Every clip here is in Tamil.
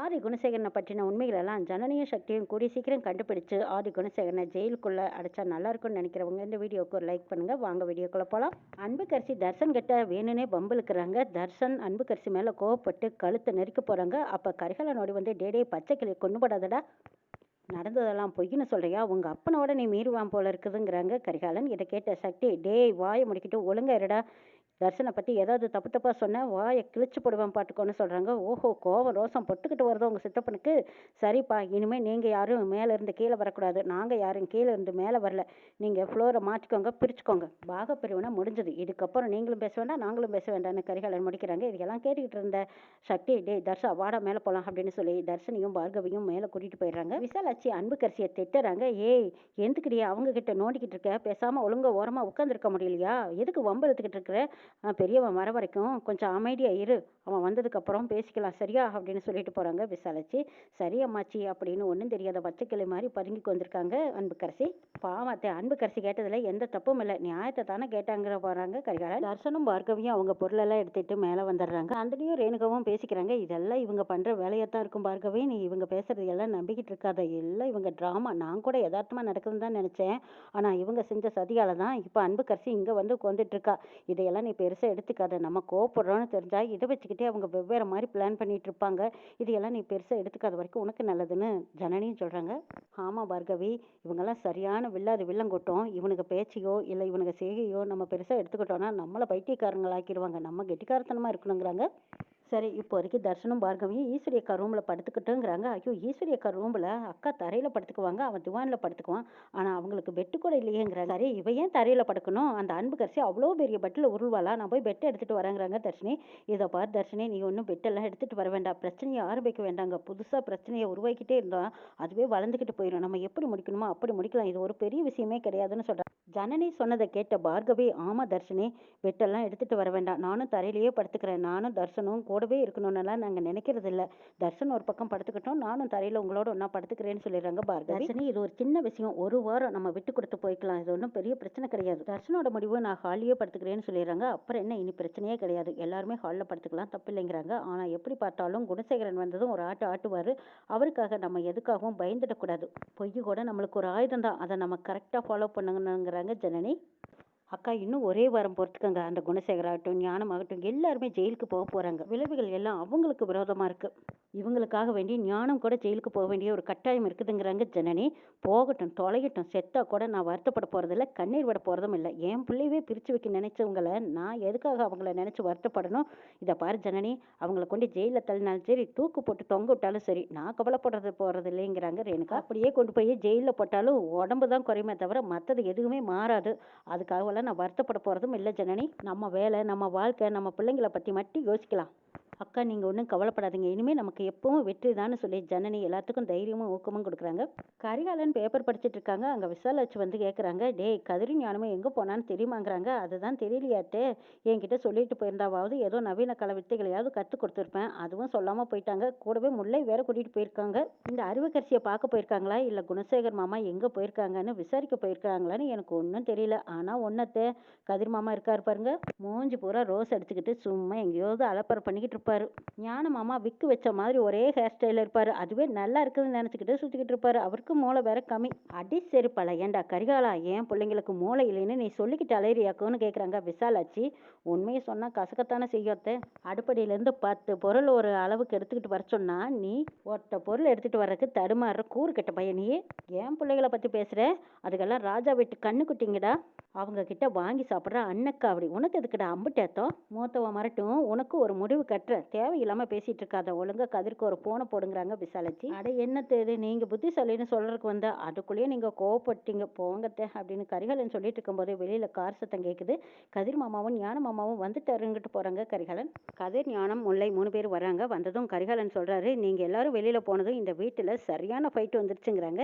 ஆதி குணசேகரனை பற்றின உண்மைகளெல்லாம் ஜனனிய சக்தியும் கூடி சீக்கிரம் கண்டுபிடிச்சு ஆதி குணசேகரனை ஜெயிலுக்குள்ளே அடைச்சா நல்லா இருக்கும்னு நினைக்கிறவங்க இந்த வீடியோக்கு ஒரு லைக் பண்ணுங்க. வாங்க வீடியோக்குள்ள போகலாம் அன்புக்கரிசி தர்சன் கிட்ட வேணுனே பம்புலுக்குறாங்க தர்சன் அன்புக்கரிசி மேலே கோவப்பட்டு கழுத்தை நெருக்க போகிறாங்க அப்போ கரிகாலனோடி வந்து டேடே பச்சை கிளி கொண்டு படாதடா நடந்ததெல்லாம் பொய்ன்னு சொல்றியா? உங்க அப்பனோட நீ மீறுவான் போல இருக்குதுங்கிறாங்க கரிகாலன். இதை கேட்ட சக்தி டேய் வாயை முடிக்கிட்டு ஒழுங்கா இருடா. தர்ஷனை பற்றி ஏதாவது தப்பு தப்பாக சொன்னால் வாயை கிழிச்சு போடுவேன் பாட்டுக்கோன்னு சொல்கிறாங்க ஓஹோ கோவம் ரோசம் பொட்டுக்கிட்டு வருதோ உங்கள் சித்தப்பனுக்கு. சரிப்பா இனிமேல் நீங்கள் யாரும் மேலே இருந்து கீழே வரக்கூடாது. நாங்கள் யாரும் கீழே இருந்து மேலே வரல. நீங்கள் ஃப்ளோரை மாற்றிக்கோங்க பிரிச்சுக்கோங்க. பாக பிரிவினை முடிஞ்சது. இதுக்கப்புறம் நீங்களும் பேச வேண்டாம் நாங்களும் பேச வேண்டாம்னு கரிகாலன் முடிக்கிறாங்க. இதெல்லாம் கேட்டுக்கிட்டு இருந்த சக்தி டேய் தர்ஷா வாடா மேலே போகலாம் அப்படின்னு சொல்லி தர்ஷனையும் பார்கவியும் மேலே கூட்டிகிட்டு போயிடுறாங்க. விசாலாட்சி அன்பு கரிசியை திட்டுறாங்க. ஏய் எந்துக்கிட்டே அவங்க கிட்ட நோண்டிக்கிட்டு இருக்க? பேசாமல் ஒழுங்காக ஓரமாக உட்காந்துருக்க முடியலையா? எதுக்கு வம்பு எடுத்துக்கிட்டு இருக்கிற? ஆ, பெரியவன் வர வரைக்கும் கொஞ்சம் அமைதியாக இரு. அவன் வந்ததுக்கப்புறம் பேசிக்கலாம் சரியா? அப்படின்னு சொல்லிட்டு போகிறாங்க விசாலச்சி சரி அம்மாச்சி அப்படின்னு ஒன்றும் தெரியாத பச்சைக்கிளை மாதிரி பதுங்கிக்கு வந்திருக்காங்க அன்புக்கரசி. பாவத்தை அன்புக்கரசி கேட்டதில் எந்த தப்பும் இல்லை. நியாயத்தை தானே கேட்டாங்கிற போகிறாங்க கரிகாலன். தர்சனும் பார்கவியும் அவங்க பொருளெல்லாம் எடுத்துகிட்டு மேலே வந்துடுறாங்க. அந்தனையும் ரேணுகாவும் பேசிக்கிறாங்க இதெல்லாம் இவங்க பண்ணுற வேலையத்தான் இருக்கும் பார்க்கவே நீ இவங்க பேசுறது எல்லாம் நம்பிக்கிட்டு இருக்காத. எல்லாம் இவங்க ட்ராமா நான் கூட யதார்த்தமாக நடக்குதுன்னு தான் நினச்சேன். ஆனால் இவங்க செஞ்ச சதியால தான் இப்போ அன்புக்கரசி இங்கே வந்து உட்காந்துட்டு இருக்கா. இதையெல்லாம் நீ பெருசாக எடுத்துக்காத. நம்ம கோப்படுறோன்னு தெரிஞ்சா இதை வச்சுக்கிட்டே அவங்க வெவ்வேறு மாதிரி பிளான் பண்ணிட்டு இருப்பாங்க இதையெல்லாம் நீ பெருசாக எடுத்துக்காத வரைக்கும் உனக்கு நல்லதுன்னு ஜனனியும் சொல்கிறாங்க ஆமாம் பார்கவி இவங்கெல்லாம் சரியான வில்லாது வில்லங்கொட்டும். இவனுக்கு பேச்சையோ இல்லை இவனுக்கு செய்கையோ நம்ம பெருசாக எடுத்துக்கிட்டோம்னா நம்மளை பைத்தியக்காரங்களாக்கிடுவாங்க. நம்ம கெட்டிக்காரத்தனமாக இருக்கணுங்கிறாங்க. சரி இப்போதைக்கு தர்ஷனும் பார்கவியும் ஈஸ்வரி அக்கா ரூமில் படுத்துக்கிட்டோங்கிறாங்க. ஐயோ ஈஸ்வரி அக்கா ரூமில் அக்கா தரையில் படுத்துக்குவாங்க. அவன் திவானில் படுத்துக்குவான். ஆனால் அவங்களுக்கு பெட்டு கூட இல்லையேங்கிறாங்க. சரி இவ ஏன் தரையில் படுக்கணும்? அந்த அன்பு கரிசி அவ்வளோ பெரிய பெட்டில் உருள்வாளா? நான் போய் பெட்டை எடுத்துகிட்டு வரேங்கிறாங்க தர்ஷினி. இதை பார் தர்ஷினி நீ ஒன்றும் பெட்டெல்லாம் எடுத்துகிட்டு வர வேண்டாம். பிரச்சனையை ஆரம்பிக்க வேண்டாங்க. புதுசாக பிரச்சனையை உருவாக்கிட்டே இருந்தால் அதுவே வளர்ந்துக்கிட்டு போயிடும் நம்ம எப்படி முடிக்கணுமோ? அப்படி முடிக்கலாம். இது ஒரு பெரிய விஷயமே கிடையாதுன்னு சொல்கிறேன் ஜனனி சொன்னதை கேட்ட பார்கவி ஆமா தர்ஷினி பெட்டெல்லாம் எடுத்துகிட்டு வர வேண்டாம். நானும் தரையிலேயே படுத்துக்கிறேன். நானும் தர்ஷனும் கூட கூடவே இருக்கணும்னுலாம் நாங்கள் நினைக்கிறது இல்லை தர்ஷன் ஒரு பக்கம் படுத்துக்கிட்டோம் நானும் தரையில் உங்களோட ஒன்றா படுத்துக்கிறேன்னு சொல்லிடுறாங்க பார்கவி தர்ஷினி இது ஒரு சின்ன விஷயம். ஒரு வாரம் நம்ம விட்டு கொடுத்து போய்க்கலாம். இது ஒன்றும் பெரிய பிரச்சனை கிடையாது. தர்ஷனோட முடிவு நான் ஹாலியே படுத்துக்கிறேன்னு சொல்லிடுறாங்க. அப்புறம் என்ன? இனி பிரச்சனையே கிடையாது. எல்லாருமே ஹாலில் படுத்துக்கலாம். தப்பு இல்லைங்கிறாங்க. ஆனால் எப்படி பார்த்தாலும் குணசேகரன் வந்ததும் ஒரு ஆட்டு ஆட்டுவார். அவருக்காக நம்ம எதுக்காகவும் பயந்துடக்கூடாது பொய் கூட நம்மளுக்கு ஒரு ஆயுதம் தான். அதை நம்ம கரெக்டாக ஃபாலோ பண்ணணுங்கிறாங்க ஜனனி. அக்கா இன்னும் ஒரே வாரம் பொறுத்துக்கங்க. அந்த குணசேகராகட்டும் ஞானமாகட்டும் எல்லாருமே ஜெயிலுக்கு போக போகிறாங்க விளைவுகள் எல்லாம் அவங்களுக்கு விரோதமாக இருக்குது இவங்களுக்காக வேண்டி ஞானம் கூட ஜெயிலுக்கு போக வேண்டிய ஒரு கட்டாயம் இருக்குதுங்கிறாங்க ஜனனி. போகட்டும் தொலையட்டும். செத்தா கூட நான் வருத்தப்பட போகிறதில்ல கண்ணீர் விட போகிறதும் இல்லை. என் பிள்ளையவே பிரித்து வைக்க நினைச்சவங்கள நான் எதுக்காக அவங்கள நினச்சி வருத்தப்படணும்? இதை பாரு ஜனனி அவங்கள கொண்டு ஜெயிலில் தள்ளினாலும் சரி தூக்கு போட்டு தொங்க விட்டாலும் சரி நான் கவலைப்படுறது போகிறது இல்லைங்கிறாங்க ரேணுகா அப்படியே கொண்டு போய் ஜெயிலில் போட்டாலும் உடம்பு தான் குறையுமே தவிர மற்றது எதுவுமே மாறாது. அதுக்காகவெல்லாம் நான் வருத்தப்பட போகிறதும் இல்லை ஜனனி. நம்ம வேலை நம்ம வாழ்க்கை நம்ம பிள்ளைங்கள பற்றி மட்டும் யோசிக்கலாம். அக்கா நீங்கள் ஒன்றும் கவலைப்படாதீங்க. இனிமேல் நமக்கு எப்பவும் வெற்றி தான் சொல்லி ஜனனி எல்லாத்துக்கும் தைரியமும் ஊக்கமும் கொடுக்குறாங்க. கரிகாலன் பேப்பர் படிச்சுட்டு இருக்காங்க. அங்கே விசாலாச்சு வந்து கேட்குறாங்க டேய் கதிரி ஞானமும் எங்கே போனான்னு தெரியுமாங்கிறாங்க. அதுதான் தெரியலையாட்டே. என்கிட்ட சொல்லிட்டு போயிருந்தாவது ஏதோ நவீன கல வித்தைகளையாவது கற்றுக் கொடுத்துருப்பேன். அதுவும் சொல்லாமல் போயிட்டாங்க. கூடவே முல்லை வேற கூட்டிகிட்டு போயிருக்காங்க. இந்த அருவக்கரிசியை பார்க்க போயிருக்காங்களா? இல்லை குணசேகர் மாமா எங்கே போயிருக்காங்கன்னு விசாரிக்க போயிருக்காங்களான்னு எனக்கு ஒன்றும் தெரியல. ஆனால் ஒன்றத்தை கதிர் மாமா இருக்காரு பாருங்க. மூஞ்சி பூரா ரோஸ் அடிச்சுக்கிட்டு சும்மா எங்கேயாவது அலப்பறை பண்ணிக்கிட்டு இருப்பாரு. ஞான மாமா விக்கு வச்ச மாதிரி ஒரே ஹேர் ஸ்டைலில் இருப்பார். அதுவே நல்லா இருக்குதுன்னு நினச்சிக்கிட்டு சுற்றிக்கிட்டு இருப்பார். அவருக்கு மூளை வேற கம்மி. அடி செருப்பல ஏன்டா கரிகாலா ஏன் பிள்ளைங்களுக்கு மூளை இல்லைன்னு நீ சொல்லிக்கிட்டு அலையிறியாக்குன்னு கேட்குறாங்க விசாலாச்சி உண்மையை சொன்னால் கசக்கத்தானே செய்யத்த அடுப்படியிலேருந்து பத்து பொருள் ஒரு அளவுக்கு எடுத்துக்கிட்டு வர சொன்னால் நீ ஒட்ட பொருள் எடுத்துகிட்டு வர்றதுக்கு தடுமாறுற கூறு கெட்ட பையனையே ஏன் பிள்ளைகளை பற்றி பேசுகிற அதுக்கெல்லாம் ராஜா வீட்டு கண்ணு குட்டிங்கடா. அவங்க கிட்ட வாங்கி சாப்பிட்ற அன்னக்கா அப்படி உனக்கு எதுக்குடா அம்புட்டேத்தம் மூத்தவன் மரட்டும் உனக்கு ஒரு முடிவு கட்டுற தேவையில்லாம பேசிட்டு இருக்காத ஒழுங்கா கதிர்க்கு ஒரு போனை போடுங்கிறாங்க விசாலாச்சி அட என்ன தேது நீங்க புத்திசாலின்னு சொல்றதுக்கு வந்த அதுக்குள்ளேயே நீங்க கோவப்பட்டீங்க போங்கத்தே அப்படின்னு கரிகாலன் சொல்லிட்டு இருக்கும்போதே வெளியில கார் சத்தம் கேட்குது கதிர் மாமாவும் ஞான மாமாவும் வந்துட்டாருங்கிட்டு போறாங்க கரிகாலன். கதிர் ஞானம் முல்லை மூணு பேர் வராங்க. வந்ததும் கரிகாலன் சொல்றாரு நீங்க எல்லாரும் வெளியில போனதும் இந்த வீட்டுல சரியான ஃபைட் வந்துருச்சுங்கிறாங்க.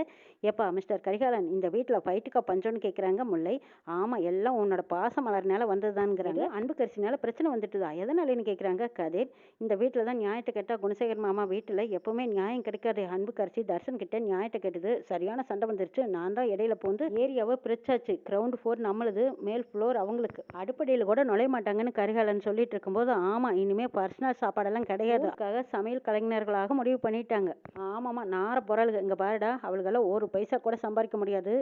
ஏப்பா மிஸ்டர் கரிகாலன் இந்த வீட்டுல ஃபைட்டுக்கா பஞ்சம்னு கேக்குறாங்க முல்லை. ஆமா எல்லாம் உன்னோட பாச மலர்னால வந்ததுதான்ங்கிறாங்க. அன்பு கரிசினால பிரச்சனை வந்துட்டுதா? எதனாலன்னு கேக்குறாங்க கதிர். இந்த வீட்டில் தான் நியாயத்தை கேட்டால் குணசேகர் மாமா வீட்டில் எப்பவுமே நியாயம் கிடைக்காது. அன்பு கரைச்சி தர்ஷன் கிட்ட நியாயத்தை கேட்டது. சரியான சண்டை வந்துருச்சு. நான் தான் இடையில போந்து ஏரியாவை பிரிச்சாச்சு. கிரவுண்ட் ஃப்ளோர் நம்மளது மேல் ஃப்ளோர் அவங்களுக்கு. அடிப்படையில் கூட நுழைய மாட்டாங்கன்னு கரிகாலன் சொல்லிட்டு இருக்கும்போது ஆமாம் இனிமேல் பர்சனல் சாப்பாடெல்லாம் கிடையாது. அதுக்காக சமையல் கலைஞர்களாக முடிவு பண்ணிட்டாங்க. ஆமாம்மா நார பொருளுங்க இங்கே பாருடா அவளுக்கெல்லாம் ஒரு பைசா கூட சம்பாதிக்க முடியாது.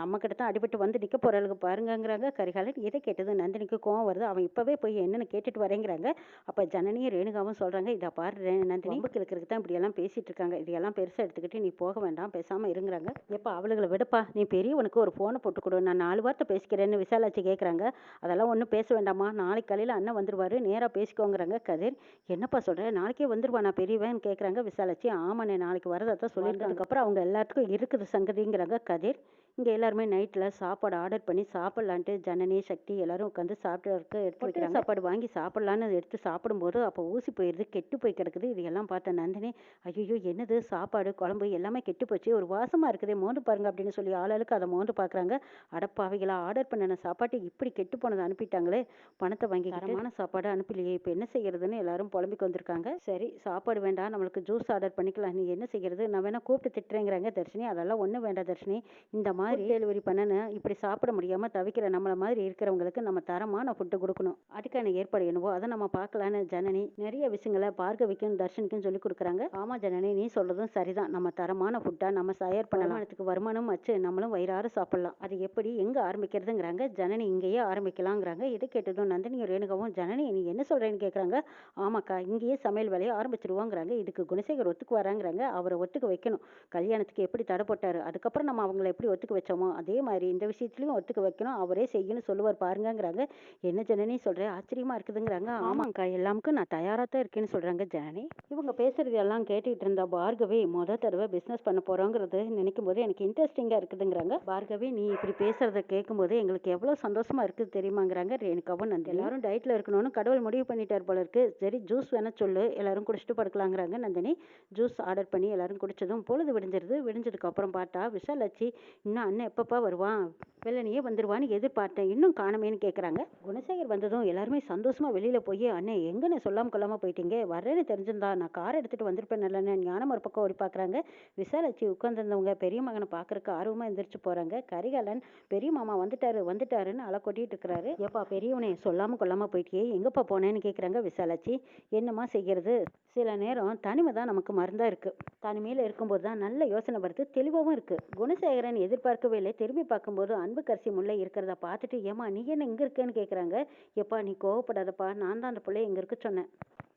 நம்ம கிட்ட தான் அடிபட்டு வந்து நிற்க போறாளுக்கு பாருங்கங்கிறாங்க கரிகாலன். இதை கேட்டது? நந்தினிக்கு கோவம் வருது. அவன் இப்போவே போய் என்னென்னு கேட்டுட்டு வரேங்கிறாங்க. அப்போ ஜனனியை ரேணுகாவும் சொல்றாங்க. இதை பாரு நந்தினி பம்புக்கு இருக்கிறதுக்கு தான் இப்படி எல்லாம் பேசிட்டு இருக்காங்க இதையெல்லாம் பெருசா எடுத்துக்கிட்டு நீ போக வேண்டாம் பேசாம இருங்கிறாங்க. எப்ப அவளுகளை விடப்பா. நீ பெரியவனுக்கு ஒரு போனை போட்டு கொடு. நான் நாலு வார்த்தை பேசிக்கிறேன்னு விசாலாச்சி கேட்குறாங்க அதெல்லாம் ஒன்றும் பேச வேண்டாமா நாளைக்கு காலையில் அண்ணன் வந்துருவாரு. நேராக பேசிக்கோங்கிறாங்க. கதிர் என்னப்பா சொல்ற? நாளைக்கே வந்துருவா. நான் பெரியவன் கேட்குறாங்க விசாலாச்சி ஆமாண்ணே நாளைக்கு வரதா தான் சொல்லியிருக்காங்க அதுக்கப்புறம் அவங்க எல்லாத்துக்கும் இருக்குது சங்கதிங்கிறாங்க கதிர். இங்கே எல்லாருமே நைட்டில் சாப்பாடு ஆர்டர் பண்ணி சாப்பிட்லான்ட்டு ஜனனி சக்தி எல்லாரும் உட்காந்து சாப்பிட்றதுக்கு எடுத்து வைக்கிறாங்க. சாப்பாடு வாங்கி சாப்பிட்லான்னு எடுத்து சாப்பிடும்போது அப்போ ஊசி போயிடுது கெட்டு போய் கிடக்குது. இது எல்லாம் பார்த்த நந்தினி ஐயோ என்னது? சாப்பாடு குழம்பு எல்லாமே கெட்டு போச்சு. ஒரு வாசமாக இருக்குதே மோந்து பாருங்க அப்படின்னு சொல்லி ஆளாளுக்கு அதை மோந்து பார்க்குறாங்க. அடப்பாவிகளா ஆர்டர் பண்ணின சாப்பாட்டு இப்படி கெட்டு போனதை அனுப்பிட்டாங்களே பணத்தை வாங்கி தரமான சாப்பாடு அனுப்பலையே இப்போ என்ன செய்யறதுன்னு எல்லாரும் புலம்பிக்கு வந்திருக்காங்க சரி சாப்பாடு வேண்டாம் நம்மளுக்கு ஜூஸ் ஆர்டர் பண்ணிக்கலாம். நீ என்ன செய்யறது? நான் வேணா கூப்பிட்டு திட்டுறேங்கிறாங்க தர்ஷினி. அதெல்லாம் ஒன்றும் வேண்டாம் தர்ஷினி. இந்த மாதிரி டெலிவரி பண்ணனு இப்படி சாப்பிட முடியாம தவிக்கிற நம்மள மாதிரி இருக்கிறவங்களுக்கு நம்ம தரமான ஃபுட்டு கொடுக்கணும். அதுக்கான ஏற்பாடு என்னவோ அதை நம்ம பார்க்கலான்னு ஜனனி நிறைய விஷயங்களை பார்கவிக்கும் தர்ஷனுக்கும் சொல்லி கொடுக்குறாங்க. ஆமா ஜனனி நீ சொல்றதும் சரிதான். நம்ம தரமான ஃபுட்டா நம்ம தயார் பண்ணலாம். வருமானம் வச்சு நம்மளும் வயிறார சாப்பிடலாம். அது எப்படி எங்க ஆரம்பிக்கிறதுங்கிறாங்க. ஜனனி இங்கேயே ஆரம்பிக்கலாங்கிறாங்க. இதை கேட்டதும் நந்தினியும் ரேணுகாவும் ஜனனி நீ என்ன சொல்றேன்னு கேட்குறாங்க ஆமாக்கா இங்கேயே சமையல் வேலையை ஆரம்பிச்சிருவாங்கிறாங்க. இதுக்கு குணசேகர் ஒத்துக்கு வராங்கிறாங்க. அவரை ஒத்துக்க வைக்கணும். கல்யாணத்துக்கு எப்படி தடை போட்டாரு அதுக்கப்புறம் நம்ம அவங்கள எப்படி ஒத்துக்க வச்சோமோ அதே மாதிரி இந்த விஷயத்துலயும் ஒத்துக்க வைக்கணும். அவரே செய்யணும் சொல்லுவார் பாருங்கங்கிறாங்க. என்ன ஜனனி சொல்ற? ஆச்சரியமா இருக்குதுங்கிறாங்க. ஆமாக்கா எல்லாமுக்கும் நான் தயார் தான் இருக்கேன்னு சொல்கிறாங்க ஜனனி. இவங்க பேசுகிறது எல்லாம் கேட்டுக்கிட்டு இருந்தா பார்கவி முத தடவை பிஸ்னஸ் பண்ண போகிறோங்கிறது நினைக்கும் போது எனக்கு இன்ட்ரெஸ்டிங்காக இருக்குதுங்கிறாங்க. பார்கவி நீ இப்படி பேசுகிறத கேட்கும்போது எங்களுக்கு எவ்வளோ சந்தோஷமாக இருக்குது தெரியுமாங்கிறாங்க ரேணுகாவும் நந்தி எல்லாரும் டயட்டில் இருக்கணும்னு கடவுள் முடிவு பண்ணிட்டார் போல இருக்கு. சரி ஜூஸ் வேணா சொல்லு. எல்லாரும் குடிச்சிட்டு படுக்கலாங்கிறாங்க நந்தினி. ஜூஸ் ஆர்டர் பண்ணி எல்லாரும் குடிச்சதும் பொழுது விடிஞ்சிருது. விடிஞ்சதுக்கு அப்புறம் பார்த்தா விஷாலாச்சி இன்னும் அண்ணன் எப்பப்பா வருவான்? வெள்ளனையே வந்துருவான்னு எதிர்பார்த்தேன். இன்னும் காணமேன்னு கேட்குறாங்க குணசேகர் வந்ததும் எல்லாருமே சந்தோஷமா வெளியில் போய் அண்ணே எங்கன்னு சொல்லாமல் சொல்லாமல் போயிட்டீங்க. வர்றேன்னு தெரிஞ்சிருந்தா நான் கார் எடுத்துட்டு வந்திருப்பேன். இல்லைன்னு ஞானம் ஒரு பக்கம் ஓடி பார்க்குறாங்க விசாலாச்சி உட்காந்துருந்தவங்க பெரிய மகனை பார்க்கறக்கு ஆர்வமாக எந்திரிச்சு போகிறாங்க கரிகாலன் பெரிய மாமா வந்துட்டாரு வந்துட்டாருன்னு அலை கொட்டிட்டு இருக்கிறாரு. ஏப்பா பெரியவனே சொல்லாமல் கொள்ளாமல் போயிட்டியே. எங்கப்பா போனேன்னு கேட்குறாங்க விசாலாச்சி என்னம்மா செய்கிறது சில நேரம் தனிமை தான் நமக்கு மருந்தாக இருக்குது தனிமையில் இருக்கும்போது தான் நல்ல யோசனை வருது தெளிவாகவும் இருக்குது குணசேகரன் எதிர்பார்க்கவே இல்லை. திரும்பி பார்க்கும்போது அன்பு கரிசி முல்லை இருக்கிறத பார்த்துட்டு ஏமா நீ என்ன இங்கே இருக்கேன்னு கேட்குறாங்க எப்பா நீ கோவப்படாதப்பா. நான் தான் அந்த பிள்ளைய இங்க இருக்க சொன்னேன்.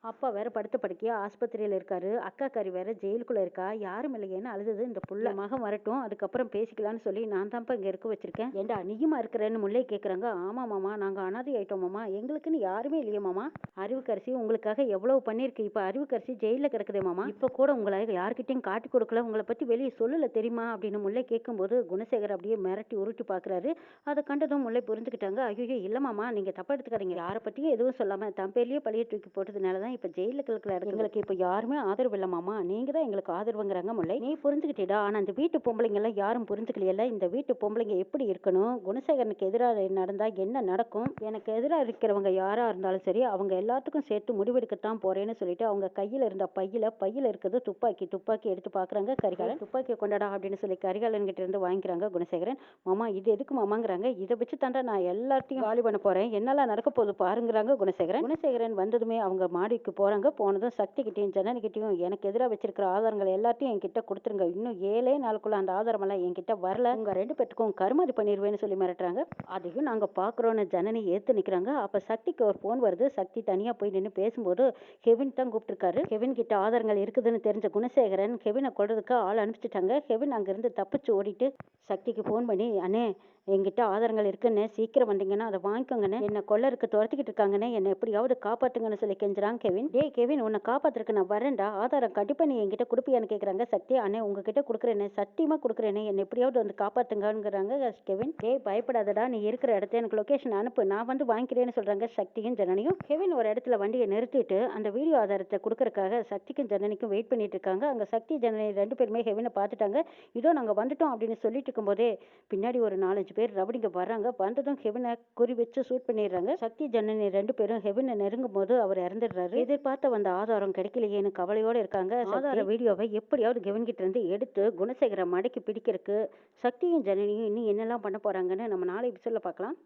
அப்பா வேற படுத்த படுக்கையா ஆஸ்பத்திரியில இருக்காரு. அக்கா கறி வேற ஜெயிலுக்குள்ள இருக்கா. யாரும் இல்லையேன்னு அழுதது. இந்த புள்ள மகன் வரட்டும். அதுக்கப்புறம் பேசிக்கலாம்னு சொல்லி நான் தான்ப்பா இங்க இருக்க வச்சிருக்கேன். ஏண்டா நீயுமா இருக்கிறேன்னு முல்லை கேக்குறாங்க. ஆமா மாமா. நாங்க அனாதை ஆயிட்டோம் மாமா. எங்களுக்குன்னு யாருமே இல்லையே மாமா. அறிவுக்கரசி உங்களுக்காக எவ்வளவு பண்ணிருக்கு இப்ப அறிவுக்கரசி ஜெயில கிடக்குதே மாமா. இப்ப கூட உங்களை யார்கிட்டயும் காட்டி கொடுக்கல. உங்களை பத்தி வெளியே சொல்லல தெரியுமா? அப்படின்னு முல்லை கேட்கும்போது குணசேகர் அப்படியே மிரட்டி உருட்டி பாக்குறாரு. அதை கண்டதும் முல்லை புரிஞ்சுக்கிட்டாங்க. ஐயோ இல்ல மாமா. நீங்க தப்பா எடுத்துக்காதீங்க. யாரை பத்தியும் எதுவும் சொல்லாம தம்பையிலேயே பழைய தூக்கி போட்டதுனால தான் இப்ப ஜெயில கிழக்குல எங்களுக்கு இப்ப யாருமே ஆதரவு இல்ல மாமா. நீங்க தான் எங்களுக்கு ஆதரவுங்கிறாங்க முல்லை. நீ புரிஞ்சுக்கிட்டேடா. ஆனா அந்த வீட்டு பொம்பளைங்க எல்லாம் யாரும் புரிஞ்சுக்கலையல்ல? இந்த வீட்டு பொம்பளைங்க எப்படி இருக்கணும்? குணசேகரனுக்கு எதிராக நடந்தா என்ன நடக்கும்? எனக்கு எதிராக இருக்கிறவங்க யாரா இருந்தாலும் சரி அவங்க எல்லாத்துக்கும் சேர்த்து முடிவெடுக்கத்தான் போறேன்னு சொல்லிட்டு அவங்க கையில இருந்த பையில பையில இருக்கிறது துப்பாக்கி துப்பாக்கி எடுத்து பாக்குறாங்க கரிகாலன். துப்பாக்கியை கொண்டாடா அப்படின்னு சொல்லி கரிகாலன் கிட்ட இருந்து வாங்கிக்கிறாங்க குணசேகரன். மாமா இது எதுக்கு மாமாங்கிறாங்க? இதை வச்சு தாண்டா நான் எல்லாத்தையும் காலி பண்ண போறேன். என்னெல்லாம் நடக்க போகுது பாருங்கிறாங்க குணசேகரன். குணசேகரன் வந்ததுமே அவங்க மாடிக்கு போகிறாங்க போனதும் சக்தி கிட்டையும் ஜனனிக்கிட்டையும் எனக்கு எதிராக வச்சிருக்கிற ஆதாரங்கள் எல்லாத்தையும் என்கிட்ட கொடுத்துருங்க. இன்னும் ஏழே நாளுக்குள்ள அந்த ஆதாரமெல்லாம் என்கிட்ட வரல. உங்க ரெண்டு பேருக்கும் கருமாதி பண்ணிடுவேன்னு சொல்லி மிரட்டுறாங்க. அதையும் நாங்கள் பார்க்குறோன்னு ஜனனி ஏற்று நிற்கிறாங்க அப்போ சக்திக்கு ஒரு ஃபோன் வருது. சக்தி தனியாக போய் நின்று பேசும்போது கெவின் தான் கூப்பிட்டுருக்காரு. கெவின் கிட்ட ஆதாரங்கள் இருக்குதுன்னு தெரிஞ்ச குணசேகரன் கெவினை கொள்றதுக்கு ஆள் அனுப்பிச்சிட்டாங்க. கெவின் அங்கேருந்து தப்பிச்சு ஓடிட்டு சக்திக்கு ஃபோன் பண்ணி அண்ணே என்கிட்ட ஆதாரங்கள் இருக்குன்னு சீக்கிரம் வந்தீங்கன்னா அதை வாங்கிக்கோங்கண்ணே என்னை கொள்ளருக்கு துரத்திக்கிட்டு இருக்காங்கண்ணே என்னை எப்படியாவது காப்பாத்துங்கன்னு சொல்லி கெஞ்சுறான் கெவின். டே கெவின் உன்னை காப்பாத்துறதுக்கு நான் வரேன்டா. ஆதாரம் கண்டிப்பா நீ என்கிட்ட கொடுப்பியான்னு கேக்குறாங்க சக்தி அண்ணே உங்ககிட்ட கொடுக்குறேனே சத்தியமா கொடுக்குறேனே. என்னை எப்படியாவது வந்து காப்பாத்துங்கிறாங்க கெவின். டே பயப்படாதடா. நீ இருக்கிற இடத்த எனக்கு லொகேஷன் அனுப்பு. நான் வந்து வாங்கிக்கிறேன்னு சொல்றாங்க சக்தியும் ஜனனியும். கெவின் ஒரு இடத்துல வண்டியை நிறுத்திட்டு அந்த வீடியோ ஆதாரத்தை கொடுக்கறதுக்காக சக்திக்கும் ஜனனிக்கும் வெயிட் பண்ணிட்டு இருக்காங்க. அங்க சக்தி ஜனனி ரெண்டு பேருமே ஹெவினை பார்த்துட்டாங்க. இதோ நாங்க வந்துட்டோம் அப்படின்னு சொல்லிட்டு இருக்கும்போதே பின்னாடி ஒரு நாலஞ்சு நாலஞ்சு பேர் ரவுடிங்க வராங்க வந்ததும் ஹெவனை குறி வச்சு ஷூட் பண்ணிடுறாங்க. சக்தி ஜனனி ரெண்டு பேரும் ஹெவனை நெருங்கும் போது அவர் இறந்துடுறாரு. எதிர்பார்த்த வந்த ஆதாரம் கிடைக்கலையேன்னு கவலையோடு இருக்காங்க. ஆதார வீடியோவை எப்படியாவது ஹெவன் கிட்ட இருந்து எடுத்து குணசேகர மடக்கி பிடிக்கிறதுக்கு சக்தியும் ஜனனியும் இன்னும் என்னெல்லாம் பண்ண போறாங்கன்னு நம்ம நாளை எபிசோட்ல பார்க்கலாம்.